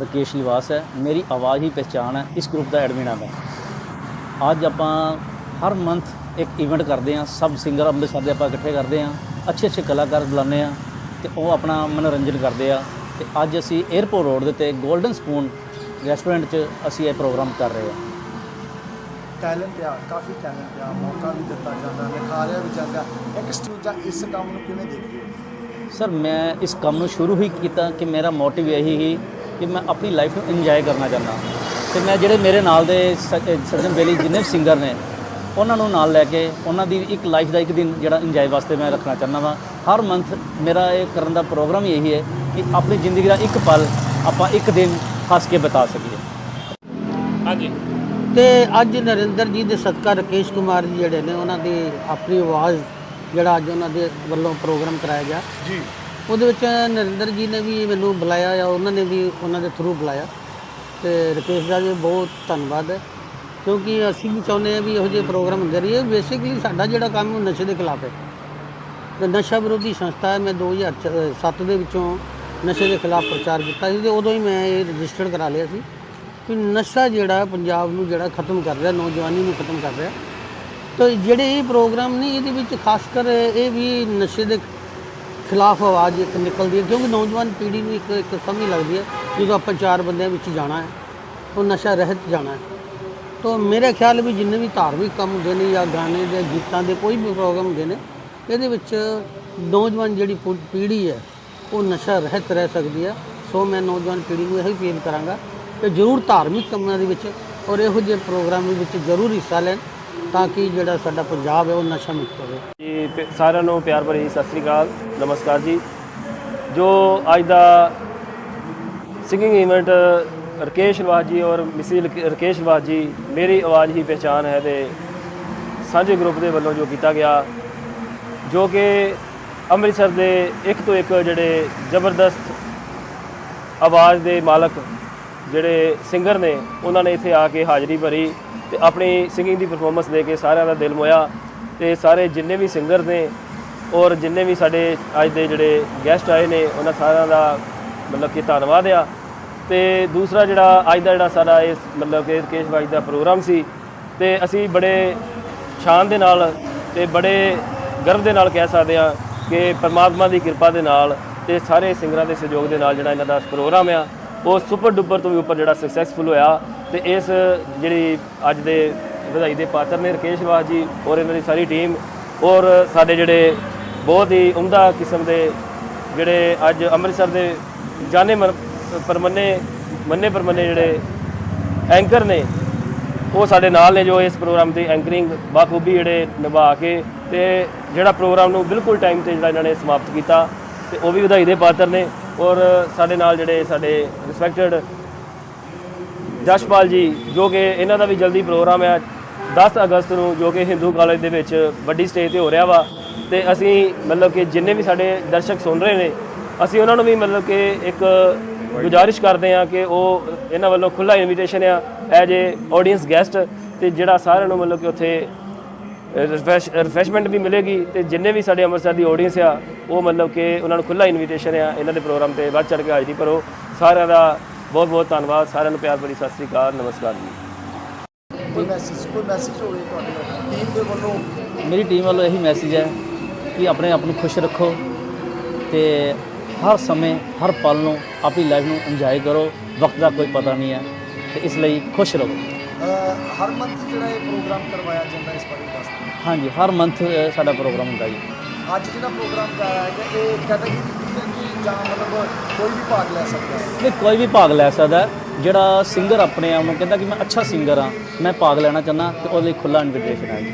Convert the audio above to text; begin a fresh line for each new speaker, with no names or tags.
ਰਕੇਸ਼ ਨਿਵਾਸ ਹੈ। ਮੇਰੀ ਆਵਾਜ਼ ਹੀ ਪਹਿਚਾਨ ਹੈ। ਇਸ ਗਰੁੱਪ ਦਾ ਐਡਮਿਨ ਹਾਂ ਮੈਂ। ਅੱਜ ਆਪਾਂ ਹਰ ਮੰਥ ਇੱਕ ਇਵੈਂਟ ਕਰਦੇ ਹਾਂ। ਸਭ ਸਿੰਗਰ ਅੰਮ੍ਰਿਤਸਰ ਦੇ ਆਪਾਂ ਇਕੱਠੇ ਕਰਦੇ ਹਾਂ। ਅੱਛੇ ਅੱਛੇ ਕਲਾਕਾਰ ਬੁਲਾਉਂਦੇ ਹਾਂ ਤੇ ਉਹ ਆਪਣਾ ਮਨੋਰੰਜਨ ਕਰਦੇ ਆ। ਤੇ ਅੱਜ ਅਸੀਂ 에ਅਰਪੋਰਟ ਰੋਡ ਦੇ ਉੱਤੇ 골ਡਨ ਸਪੂਨ ਰੈਸਟੋਰੈਂਟ 'ਚ ਅਸੀਂ ਇਹ ਪ੍ਰੋਗਰਾਮ ਕਰ ਰਹੇ ਹਾਂ।
ਟੈਲੈਂਟ ਆ ਕਾਫੀ ਟੈਲੈਂਟ ਆ। ਮੌਕਾ ਵੀ ਦਿੱਤਾ ਜਾਂਦਾ ਲਿਖਾਰਿਆ ਵੀ ਜਾਂਦਾ। ਇੱਕ ਸਟੂਜਾ ਇਸ ਕੰਮ ਨੂੰ ਕਿਵੇਂ ਦੇਖਦੇ ਹੋ?
ਸਰ ਮੈਂ ਇਸ ਕੰਮ ਨੂੰ ਸ਼ੁਰੂ ਹੀ ਕੀਤਾ ਕਿ ਮੇਰਾ ਮੋਟਿਵ ਇਹੀ ਹੀ ਕਿ ਮੈਂ ਆਪਣੀ ਲਾਈਫ ਨੂੰ ਇੰਜੋਏ ਕਰਨਾ ਚਾਹੁੰਦਾ। ਤੇ ਮੈਂ ਜਿਹੜੇ ਮੇਰੇ ਨਾਲ ਦੇ ਸੱਜਣ ਬੇਲੀ ਜਿੰਨੇ ਵੀ ਸਿੰਗਰ ਨੇ ਉਹਨਾਂ ਨੂੰ ਨਾਲ ਲੈ ਕੇ ਉਹਨਾਂ ਦੀ ਇੱਕ ਲਾਈਫ ਦਾ ਇੱਕ ਦਿਨ ਜਿਹੜਾ ਇੰਜੋਏ ਵਾਸਤੇ ਮੈਂ ਰੱਖਣਾ ਚਾਹੁੰਦਾ ਵਾਂ। ਹਰ ਮੰਥ ਮੇਰਾ ਇਹ ਕਰਨ ਦਾ ਪ੍ਰੋਗਰਾਮ ਹੀ ਇਹੀ ਹੈ ਕਿ ਆਪਣੀ ਜ਼ਿੰਦਗੀ ਦਾ ਇੱਕ ਪਲ ਆਪਾਂ ਇੱਕ ਦਿਨ ਹੱਸ ਕੇ ਬਿਤਾ ਸਕੀਏ।
ਹਾਂਜੀ।
ਤੇ ਅੱਜ ਨਰਿੰਦਰ ਜੀ ਦੇ ਸਦਕਾ ਰਕੇਸ਼ ਕੁਮਾਰ ਜੀ ਜਿਹੜੇ ਨੇ ਉਹਨਾਂ ਦੀ ਆਪਣੀ ਆਵਾਜ਼ ਜਿਹੜਾ ਅੱਜ ਉਹਨਾਂ ਦੇ ਵੱਲੋਂ ਪ੍ਰੋਗਰਾਮ ਕਰਾਇਆ ਗਿਆ।
ਜੀ।
ਉਹਦੇ ਵਿੱਚ ਨਰਿੰਦਰ ਜੀ ਨੇ ਵੀ ਮੈਨੂੰ ਬੁਲਾਇਆ ਜਾਂ ਉਹਨਾਂ ਨੇ ਵੀ ਉਹਨਾਂ ਦੇ ਥਰੂ ਬੁਲਾਇਆ ਤੇ ਰਕੇਸ਼ ਦਾ ਵੀ ਬਹੁਤ ਧੰਨਵਾਦ ਹੈ। ਕਿਉਂਕਿ ਅਸੀਂ ਵੀ ਚਾਹੁੰਦੇ ਹਾਂ ਵੀ ਇਹੋ ਜਿਹੇ ਪ੍ਰੋਗਰਾਮ ਹੁੰਦੇ ਰਹੀਏ। ਬੇਸਿਕਲੀ ਸਾਡਾ ਜਿਹੜਾ ਕੰਮ ਉਹ ਨਸ਼ੇ ਦੇ ਖਿਲਾਫ ਹੈ। ਤੇ ਨਸ਼ਾ ਵਿਰੋਧੀ ਸੰਸਥਾ ਹੈ। ਮੈਂ 2007 ਦੇ ਵਿੱਚੋਂ ਨਸ਼ੇ ਦੇ ਖਿਲਾਫ ਪ੍ਰਚਾਰ ਕੀਤਾ ਸੀ ਤੇ ਉਦੋਂ ਹੀ ਮੈਂ ਇਹ ਰਜਿਸਟਰਡ ਕਰਾ ਲਿਆ ਸੀ ਕਿ ਨਸ਼ਾ ਜਿਹੜਾ ਪੰਜਾਬ ਨੂੰ ਜਿਹੜਾ ਖਤਮ ਕਰ ਰਿਹਾ, ਨੌਜਵਾਨੀ ਨੂੰ ਖਤਮ ਕਰ ਰਿਹਾ। ਤਾਂ ਜਿਹੜੇ ਇਹ ਪ੍ਰੋਗਰਾਮ ਨੇ, ਇਹਦੇ ਵਿੱਚ ਖਾਸ ਕਰ ਇਹ ਵੀ ਨਸ਼ੇ ਦੇ ਖਿਲਾਫ ਆਵਾਜ਼ ਇੱਕ ਨਿਕਲਦੀ ਹੈ, ਕਿਉਂਕਿ ਨੌਜਵਾਨ ਪੀੜ੍ਹੀ ਨੂੰ ਇੱਕ ਇੱਕ ਸਮਝ ਲੱਗਦੀ ਹੈ ਜਦੋਂ ਆਪਾਂ ਚਾਰ ਬੰਦਿਆਂ ਵਿੱਚ ਜਾਣਾ ਹੈ, ਉਹ ਨਸ਼ਾ ਰਹਿਤ ਜਾਣਾ ਹੈ। ਤਾਂ ਮੇਰੇ ਖਿਆਲ ਵੀ ਜਿੰਨੇ ਵੀ ਧਾਰਮਿਕ ਕੰਮ ਹੁੰਦੇ ਨੇ ਜਾਂ ਗਾਣੇ ਦੇ, ਗੀਤਾਂ ਦੇ, ਕੋਈ ਵੀ ਪ੍ਰੋਗਰਾਮ ਹੁੰਦੇ ਨੇ, ਇਹਦੇ ਵਿੱਚ ਨੌਜਵਾਨ ਜਿਹੜੀ ਪੁ- ਪੀੜ੍ਹੀ ਹੈ, ਉਹ ਨਸ਼ਾ ਰਹਿਤ ਰਹਿ ਸਕਦੀ ਹੈ। ਸੋ ਮੈਂ ਨੌਜਵਾਨ ਪੀੜ੍ਹੀ ਨੂੰ ਇਹੀ ਅਪੀਲ ਕਰਾਂਗਾ ਕਿ ਜ਼ਰੂਰ ਧਾਰਮਿਕ ਕੰਮਾਂ ਦੇ ਵਿੱਚ ਔਰ ਇਹੋ ਜਿਹੇ ਪ੍ਰੋਗਰਾਮ ਦੇ ਵਿੱਚ ਜ਼ਰੂਰ ਹਿੱਸਾ ਲੈਣ। ਤਾਂ ਕਿ ਜਿਹੜਾ ਸਾਡਾ ਪੰਜਾਬ ਹੈ ਉਹ ਨਸ਼ਾ ਮੁਕਤ ਹੋਵੇ।
ਜੀ ਪ- ਸਾਰਿਆਂ ਨੂੰ ਪਿਆਰ ਭਰੀ ਸਤਿ ਸ੍ਰੀ ਅਕਾਲ, ਨਮਸਕਾਰ ਜੀ। ਜੋ ਅੱਜ ਦਾ ਸਿੰਗਿੰਗ ਇਵੈਂਟ ਰਕੇਸ਼ ਨਿਵਾਸ ਜੀ ਔਰ ਮਿਸਿਸ ਲਕ- ਰਕੇਸ਼ ਨਿਵਾਸ ਜੀ, ਮੇਰੀ ਆਵਾਜ਼ ਹੀ ਪਹਿਚਾਨ ਹੈ ਦੇ ਸਾਂਝੇ ਗਰੁੱਪ ਦੇ ਵੱਲੋਂ ਜੋ ਕੀਤਾ ਗਿਆ, ਜੋ ਕਿ ਅੰਮ੍ਰਿਤਸਰ ਦੇ ਇੱਕ ਤੋਂ ਇੱਕ ਜਿਹੜੇ ਜ਼ਬਰਦਸਤ ਆਵਾਜ਼ ਦੇ ਮਾਲਕ ਜਿਹੜੇ ਸਿੰਗਰ ਨੇ, ਉਹਨਾਂ ਨੇ ਇੱਥੇ ਆ ਕੇ ਹਾਜ਼ਰੀ ਭਰੀ ਤੇ ਆਪਣੀ ਸਿੰਗਿੰਗ ਦੀ ਪਰਫਾਰਮੈਂਸ ਦੇ ਕੇ ਸਾਰਿਆਂ ਦਾ ਦਿਲ ਮੋਇਆ ਤੇ ਸਾਰੇ ਜਿੰਨੇ ਵੀ ਸਿੰਗਰ ਨੇ ਔਰ ਜਿੰਨੇ ਵੀ ਸਾਡੇ ਅੱਜ ਦੇ ਜਿਹੜੇ ਗੈਸਟ ਆਏ ਨੇ, ਉਹਨਾਂ ਸਾਰਿਆਂ ਦਾ ਮਤਲਬ ਕਿ ਧੰਨਵਾਦ ਆ। ਤੇ ਦੂਸਰਾ ਜਿਹੜਾ ਅੱਜ ਦਾ ਜਿਹੜਾ ਸਾਡਾ ਇਸ ਮਤਲਬ ਕਿ ਰਕੇਸ਼ ਬਾਈ ਦਾ ਪ੍ਰੋਗਰਾਮ ਸੀ ਤੇ ਅਸੀਂ ਬੜੇ ਸ਼ਾਨ ਦੇ ਨਾਲ ਤੇ ਬੜੇ ਗਰਵ ਦੇ ਨਾਲ ਕਹਿ ਸਕਦੇ ਹਾਂ ਕਿ ਪਰਮਾਤਮਾ ਦੀ ਕਿਰਪਾ ਦੇ ਨਾਲ ਤੇ ਸਾਰੇ ਸਿੰਗਰਾਂ ਦੇ ਸਹਿਯੋਗ ਦੇ ਨਾਲ ਜਿਹੜਾ ਇਹਨਾਂ ਦਾ ਪ੍ਰੋਗਰਾਮ ਆ ਉਹ ਸੁਪਰ ਡੁਪਰ ਤੋਂ ਵੀ ਉੱਪਰ ਜਿਹੜਾ ਸਕਸੈਸਫੁਲ ਹੋਇਆ ਤੇ ਇਸ ਜਿਹੜੀ ਅੱਜ ਦੇ ਵਧਾਈ ਦੇ ਪਾਤਰ ਨੇ ਰਕੇਸ਼ ਵਾਸ ਜੀ ਔਰ ਇਹਨਾਂ ਦੀ ਸਾਰੀ ਟੀਮ ਔਰ ਸਾਡੇ ਜਿਹੜੇ ਬਹੁਤ ਹੀ ਉਮਦਾ ਕਿਸਮ ਦੇ ਜਿਹੜੇ ਅੱਜ ਅੰਮ੍ਰਿਤਸਰ ਦੇ ਜਾਣੇ ਮਨ- ਪਰਮੰਨੇ, ਮੰਨੇ ਪਰਮੰਨੇ ਜਿਹੜੇ ਐਂਕਰ ਨੇ, ਉਹ ਸਾਡੇ ਨਾਲ ਨੇ ਜੋ ਇਸ ਪ੍ਰੋਗਰਾਮ ਦੀ ਐਂਕਰਿੰਗ ਬਾਖੂਬੀ ਜਿਹੜੇ ਨਿਭਾ ਕੇ ਤੇ ਜਿਹੜਾ ਪ੍ਰੋਗਰਾਮ ਨੂੰ ਬਿਲਕੁਲ ਟਾਈਮ ਤੇ ਜਿਹੜਾ ਇਹਨਾਂ ਨੇ ਸਮਾਪਤ ਕੀਤਾ ਤੇ ਉਹ ਵੀ ਵਧਾਈ ਦੇ ਪਾਤਰ ਨੇ। ਔਰ ਸਾਡੇ ਨਾਲ ਜਿਹੜੇ ਸਾਡੇ ਰਿਸਪੈਕਟਡ ਜਸ਼ਪਾਲ ਜੀ, ਜੋ ਕਿ ਇਹਨਾਂ ਦਾ ਵੀ ਜਲਦੀ ਪ੍ਰੋਗਰਾਮ ਹੈ। 10 ਅਗਸਤ ਨੂੰ ਜੋ ਕਿ ਹਿੰਦੂ ਕਾਲਜ ਦੇ ਵਿੱਚ ਵੱਡੀ ਸਟੇਜ ਤੇ ਹੋ ਰਿਹਾ ਵਾ ਤੇ ਅਸੀਂ ਮਤਲਬ ਕਿ ਜਿੰਨੇ ਵੀ ਸਾਡੇ ਦਰਸ਼ਕ ਸੁਣ ਰਹੇ ਨੇ, ਅਸੀਂ ਉਹਨਾਂ ਨੂੰ ਵੀ ਮਤਲਬ ਕਿ ਇੱਕ ਗੁਜ਼ਾਰਿਸ਼ ਕਰਦੇ ਹਾਂ ਕਿ ਉਹ ਇਹਨਾਂ ਵੱਲੋਂ ਖੁੱਲਾ ਇਨਵੀਟੇਸ਼ਨ ਆ, ਐਜ ਏ ਆਡੀਅנס ਗੈਸਟ ਤੇ ਜਿਹੜਾ ਸਾਰਿਆਂ ਨੂੰ ਮਤਲਬ ਕਿ ਉੱਥੇ ਰਿਫਰੈਸ਼ਮੈਂਟ ਵੀ ਮਿਲੇਗੀ ਤੇ ਜਿੰਨੇ ਵੀ ਸਾਡੇ ਅੰਮ੍ਰਿਤਸਰ ਦੀ ਆਡੀਅנס ਆ ਉਹ ਮਤਲਬ ਕਿ ਉਹਨਾਂ ਨੂੰ ਖੁੱਲਾ ਇਨਵੀਟੇਸ਼ਨ ਆ ਇਹਨਾਂ ਦੇ ਪ੍ਰੋਗਰਾਮ ਤੇ ਵੱਧ ਚੜ ਕੇ ਹਾਜ਼ਰੀ ਭਰੋ। ਸਾਰਿਆਂ ਦਾ ਬਹੁਤ ਬਹੁਤ ਧੰਨਵਾਦ ਸਾਰਿਆਂ ਨੂੰ ਪਿਆਰ ਭਰੀ ਸਤਿ ਸ੍ਰੀ ਅਕਾਲ ਨਮਸਕਾਰ ਜੀ।
ਕੋਈ ਮੈਸੇਜ ਕੋਈ ਮੈਸੇਜ ਹੋਵੇ ਤੁਹਾਡੇ ਟੀਮ ਦੇ ਵੱਲੋਂ?
ਮੇਰੀ ਟੀਮ ਵੱਲੋਂ ਇਹੀ ਮੈਸੇਜ ਹੈ ਕਿ ਆਪਣੇ ਆਪ ਨੂੰ ਖੁਸ਼ ਰੱਖੋ ਤੇ ਹਰ ਸਮੇਂ ਹਰ ਪਲ ਨੂੰ ਆਪਣੀ ਲਾਈਫ ਨੂੰ ਇੰਜੋਏ ਕਰੋ ਵਕਤ ਦਾ ਕੋਈ ਪਤਾ ਨਹੀਂ ਹੈ ਤੇ ਇਸ ਲਈ ਖੁਸ਼ ਰਹੋ।
ਹਰ ਮੰਥ ਜਿਹੜਾ ਇਹ ਪ੍ਰੋਗਰਾਮ ਕਰਵਾਇਆ ਜਾਂਦਾ ਇਸ ਬਾਰੇ ਦੱਸ ਦਿਓ।
ਹਾਂਜੀ ਹਰ ਮੰਥ ਸਾਡਾ ਪ੍ਰੋਗਰਾਮ ਹੁੰਦਾ ਜੀ।
ਅੱਜ ਜਿਹੜਾ ਪ੍ਰੋਗਰਾਮ ਕਰਾਇਆ ਹੈ ਇਹ ਕੈਟਾਗਰੀ ਦੀ ਹੈ ਕਿ ਜਾਂ ਮਤਲਬ ਕੋਈ ਵੀ ਭਾਗ ਲੈ ਸਕਦਾ ਹੈ?
ਨਹੀਂ ਕੋਈ ਵੀ ਭਾਗ ਲੈ ਸਕਦਾ। ਜਿਹੜਾ ਸਿੰਗਰ ਆਪਣੇ ਆਪ ਨੂੰ ਕਹਿੰਦਾ ਕਿ ਮੈਂ ਅੱਛਾ ਸਿੰਗਰ ਹਾਂ ਮੈਂ ਭਾਗ ਲੈਣਾ ਚਾਹੁੰਦਾ ਤੇ ਉਹਦੇ ਲਈ ਖੁੱਲਾ ਇਨਵੀਟੇਸ਼ਨ ਹੈ ਜੀ।